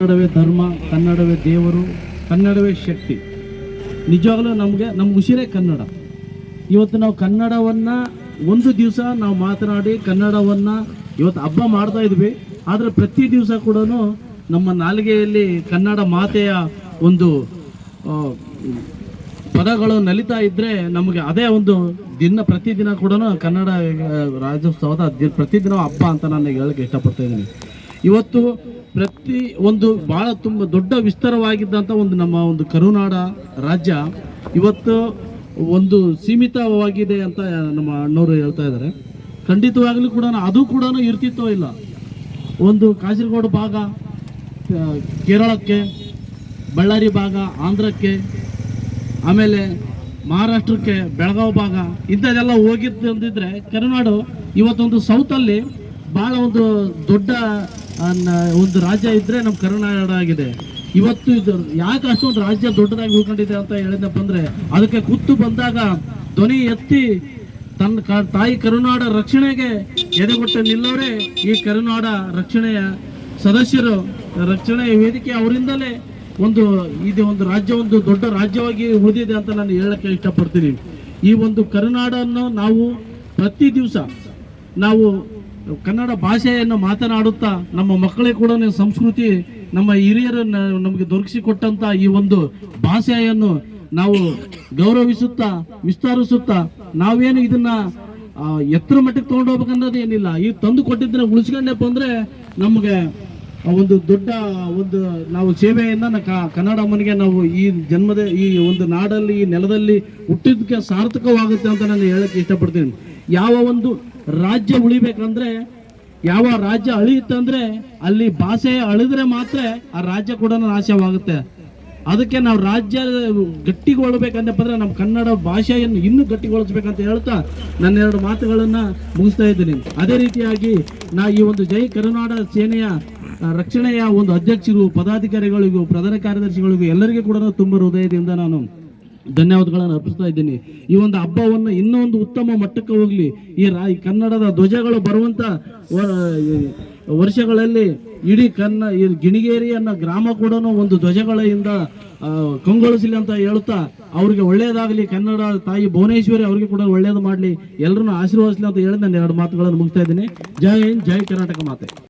ಕನ್ನಡವೇ ಧರ್ಮ, ಕನ್ನಡವೇ ದೇವರು, ಕನ್ನಡವೇ ಶಕ್ತಿ. ನಿಜವಾಗಲೂ ನಮಗೆ ನಮ್ಮ ಉಸಿರೇ ಕನ್ನಡ. ಇವತ್ತು ನಾವು ಕನ್ನಡವನ್ನು ಒಂದು ದಿವಸ ನಾವು ಮಾತನಾಡಿ ಕನ್ನಡವನ್ನು ಇವತ್ತು ಹಬ್ಬ ಮಾಡ್ತಾ ಇದ್ವಿ. ಆದರೆ ಪ್ರತಿ ದಿವಸ ಕೂಡ ನಮ್ಮ ನಾಲಿಗೆಯಲ್ಲಿ ಕನ್ನಡ ಮಾತೆಯ ಒಂದು ಪದಗಳು ನಲಿತಾ ಇದ್ದರೆ ನಮಗೆ ಅದೇ ಒಂದು ದಿನ ಪ್ರತಿದಿನ ಕೂಡ ಕನ್ನಡ ರಾಜ್ಯೋತ್ಸವದ ಪ್ರತಿದಿನ ಹಬ್ಬ ಅಂತ ನಾನು ಹೇಳಕ್ಕೆ ಇಷ್ಟಪಡ್ತಾ ಇದ್ದೀನಿ. ಇವತ್ತು ಪ್ರತಿ ಒಂದು ಬಹಳ ತುಂಬ ದೊಡ್ಡ ವಿಸ್ತಾರವಾಗಿದ್ದಂಥ ಒಂದು ನಮ್ಮ ಒಂದು ಕರುನಾಡ ರಾಜ್ಯ ಇವತ್ತು ಒಂದು ಸೀಮಿತವಾಗಿದೆ ಅಂತ ನಮ್ಮ ಅಣ್ಣವರು ಹೇಳ್ತಾ ಇದ್ದಾರೆ. ಖಂಡಿತವಾಗಲೂ ಕೂಡ ಅದು ಕೂಡ ಇರ್ತಿತ್ತೋ ಇಲ್ಲ. ಒಂದು ಕಾಸರಗೋಡು ಭಾಗ ಕೇರಳಕ್ಕೆ, ಬಳ್ಳಾರಿ ಭಾಗ, ಆಂಧ್ರಕ್ಕೆ, ಆಮೇಲೆ ಮಹಾರಾಷ್ಟ್ರಕ್ಕೆ ಬೆಳಗಾವಿ ಭಾಗ, ಇಂಥದ್ದೆಲ್ಲ ಹೋಗಿದ್ದಂದಿದ್ರೆ ಕರುನಾಡು ಇವತ್ತೊಂದು ಸೌತಲ್ಲಿ ಭಾಳ ಒಂದು ದೊಡ್ಡ ಒಂದು ರಾಜ್ಯ ಇದ್ರೆ ನಮ್ಮ ಕರ್ನಾಟಕ ಆಗಿದೆ. ಇವತ್ತು ಇದು ಯಾಕೆ ಅಷ್ಟೊಂದು ರಾಜ್ಯ ದೊಡ್ಡದಾಗಿ ಉಳ್ಕೊಂಡಿದೆ ಅಂತ ಹೇಳಿದಪ್ಪ ಅಂದ್ರೆ, ಅದಕ್ಕೆ ಕುತ್ತು ಬಂದಾಗ ಧ್ವನಿ ಎತ್ತಿ ತನ್ನ ತಾಯಿ ಕರುನಾಡ ರಕ್ಷಣೆಗೆ ಎದೆಗೊಟ್ಟು ನಿಲ್ಲೋರೆ ಈ ಕರುನಾಡ ರಕ್ಷಣೆಯ ಸದಸ್ಯರು ರಕ್ಷಣೆ ವೇದಿಕೆ ಅವರಿಂದಲೇ ಒಂದು, ಇದು ಒಂದು ರಾಜ್ಯ, ಒಂದು ದೊಡ್ಡ ರಾಜ್ಯವಾಗಿ ಉಳಿದಿದೆ ಅಂತ ನಾನು ಹೇಳಕ್ಕೆ ಇಷ್ಟಪಡ್ತೀನಿ. ಈ ಒಂದು ಕರುನಾಡನ್ನು ನಾವು ಪ್ರತಿ ದಿವಸ ನಾವು ಕನ್ನಡ ಭಾಷೆಯನ್ನು ಮಾತನಾಡುತ್ತಾ ನಮ್ಮ ಮಕ್ಕಳಿಗೆ ಕೂಡ ಸಂಸ್ಕೃತಿ, ನಮ್ಮ ಹಿರಿಯರು ನಮಗೆ ದೊರಕಿಸಿಕೊಟ್ಟಂತ ಈ ಒಂದು ಭಾಷೆಯನ್ನು ನಾವು ಗೌರವಿಸುತ್ತಾ, ವಿಸ್ತರಿಸುತ್ತಾ ನಾವೇನು ಇದನ್ನ ಎತ್ತರ ಮಟ್ಟಕ್ಕೆ ತಗೊಂಡೋಗ್ಬೇಕನ್ನೋದು ಏನಿಲ್ಲ. ಈ ತಂದು ಕೊಟ್ಟಿದ್ರೆ ಉಳಿಸ್ಕೊಂಡಪ್ಪ ಅಂದ್ರೆ ನಮಗೆ ಒಂದು ದೊಡ್ಡ ಒಂದು ನಾವು ಸೇವೆಯನ್ನ ಕನ್ನಡ ಮನೆಗೆ ನಾವು ಈ ಜನ್ಮದ, ಈ ಒಂದು ನಾಡಲ್ಲಿ, ಈ ನೆಲದಲ್ಲಿ ಹುಟ್ಟಿದ್ದಕ್ಕೆ ಸಾರ್ಥಕವಾಗುತ್ತೆ ಅಂತ ನಾನು ಹೇಳಕ್ಕೆ ಇಷ್ಟಪಡ್ತೀನಿ. ಯಾವ ಒಂದು ರಾಜ್ಯ ಉಳಿಬೇಕಂದ್ರೆ, ಯಾವ ರಾಜ್ಯ ಅಳಿಯುತ್ತಂದ್ರೆ ಅಲ್ಲಿ ಭಾಷೆ ಅಳಿದ್ರೆ ಮಾತ್ರ ಆ ರಾಜ್ಯ ಕೂಡ ನಾಶವಾಗುತ್ತೆ. ಅದಕ್ಕೆ ನಾವು ರಾಜ್ಯ ಗಟ್ಟಿಗೊಳ್ಬೇಕಂತಪ್ಪ ಅಂದ್ರೆ ನಮ್ಮ ಕನ್ನಡ ಭಾಷೆಯನ್ನು ಇನ್ನೂ ಗಟ್ಟಿಗೊಳಿಸ್ಬೇಕಂತ ಹೇಳ್ತಾ ನನ್ನ ಎರಡು ಮಾತುಗಳನ್ನು ಮುಗಿಸ್ತಾ ಇದ್ದೀನಿ. ಅದೇ ರೀತಿಯಾಗಿ ನಾ ಈ ಒಂದು ಜೈ ಕರುನಾಡ ಸೇನೆಯ ರಕ್ಷಣೆಯ ಒಂದು ಅಧ್ಯಕ್ಷರು, ಪದಾಧಿಕಾರಿಗಳಿಗೂ, ಪ್ರಧಾನ ಕಾರ್ಯದರ್ಶಿಗಳಿಗೂ ಎಲ್ಲರಿಗೂ ಕೂಡ ತುಂಬ ಹೃದಯದಿಂದ ನಾನು ಧನ್ಯವಾದಗಳನ್ನು ಅರ್ಪಿಸ್ತಾ ಇದ್ದೀನಿ. ಈ ಒಂದು ಹಬ್ಬವನ್ನು ಇನ್ನೂ ಒಂದು ಉತ್ತಮ ಮಟ್ಟಕ್ಕೆ ಹೋಗಲಿ. ಈ ರಾ ಕನ್ನಡದ ಧ್ವಜಗಳು ಬರುವಂಥ ವರ್ಷಗಳಲ್ಲಿ ಇಡೀ ಕನ್ನ ಗಿಣಿಗೇರಿ ಅನ್ನೋ ಗ್ರಾಮ ಕೂಡ ಒಂದು ಧ್ವಜಗಳಿಂದ ಕಂಗೊಳಿಸಲಿ ಅಂತ ಹೇಳುತ್ತಾ, ಅವ್ರಿಗೆ ಒಳ್ಳೇದಾಗಲಿ. ಕನ್ನಡ ತಾಯಿ ಭುವನೇಶ್ವರಿ ಅವ್ರಿಗೆ ಕೂಡ ಒಳ್ಳೇದು ಮಾಡಲಿ. ಎಲ್ಲರನ್ನು ಆಶೀರ್ವದಿಸಲಿ ಅಂತ ಹೇಳಿ ನಾನು ಎರಡು ಮಾತುಗಳನ್ನು ಮುಗಿಸ್ತಾ ಇದ್ದೀನಿ. ಜೈ ಹಿಂದ್, ಜೈ ಕರ್ನಾಟಕ ಮಾತೆ.